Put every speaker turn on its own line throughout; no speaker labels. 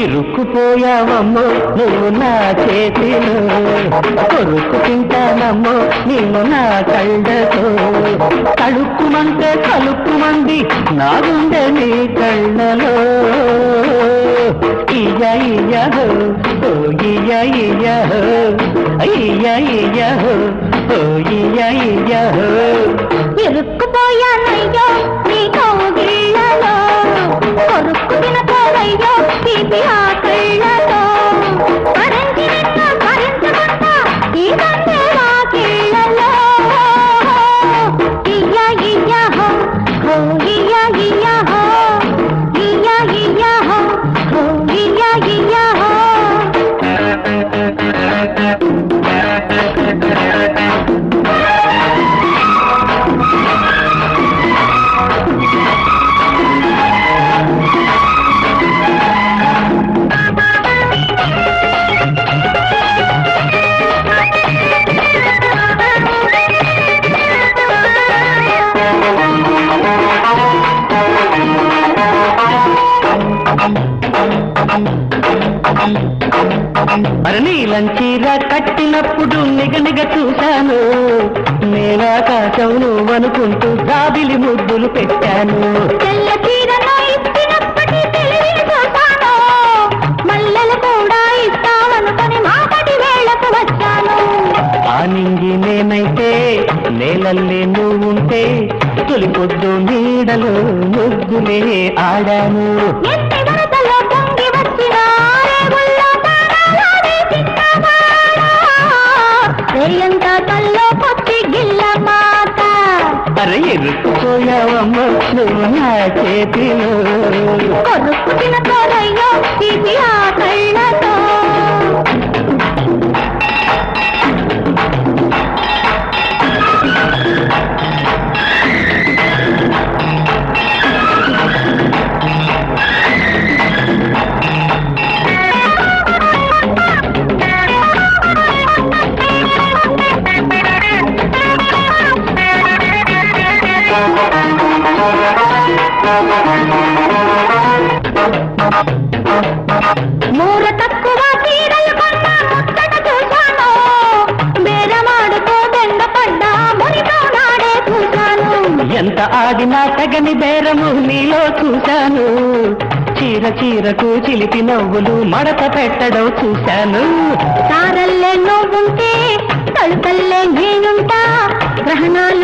ఇరుక్కుపోయావమ్మో నువ్వు నా చేతిలో. కొరుకుతింటానమ్మో నిన్ను నా కళ్ళతో. కడుక్కుమంటే కలుక్కుమంది నా గుండె నీ కళ్ళలో. ఇయ్య ఇయ్యహో ఓ ఇయ్య ఇయ్యహో ఇయ్య ఇయ్యహో ఓ ఇయ్య ఇయ్యహో
ఇరుక్కుపోయానయ్యో నీ కౌగిళ్ళలో కొరుక్కు తినపోవయ్యో తీపి
మరి నీలం చీర కట్టినప్పుడు నిగనిగ చూశాను. నేనాకాశం నువ్వనుకుంటూ జాబిలి ముద్దులు పెట్టాను. నింగి నేనైతే నేలల్లే నువ్వుంటే తొలి పొద్దు నీడలో ముద్దులే ఆడాను.
రేయంతా కల్లో పొచ్చి గిల్ల మాట
అరే ఎరుక్కుపోయావమ్మ నువ్వు నా చేతిలో.
ఇది ఆ కళ్ళతో
ఎంత ఆడినా తగని బేరము నీలో చూశాను. చీర చీరకు చిలిపి నవ్వులు మడత పెట్టడం చూశాను.
తారల్లే నువ్వుంటే తలుపల్లే నేనుంటా. గ్రహణాలు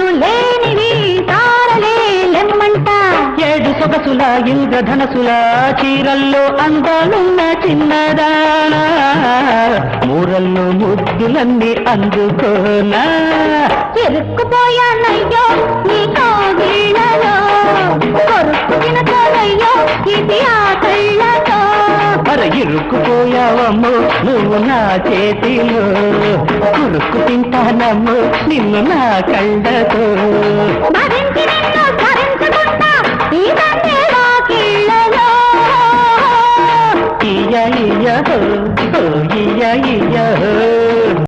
సొగసుల ఇంద్రధనసుల చీరల్లో అందాలున్న చిన్నదానా. మూరల్లో ముద్దులన్నీ అందుకోనా.
చెరుక్కుపోయానయ్యో నీ కోగిళ్ళలో. ఇది ఆ కళ్ళతో.
అర ఇరుక్కుపోయావమ్మో నువ్వు నా చేతిలో. కురుక్కు తింటానమ్మో నిన్ను నా కళ్ళతో. 的干娘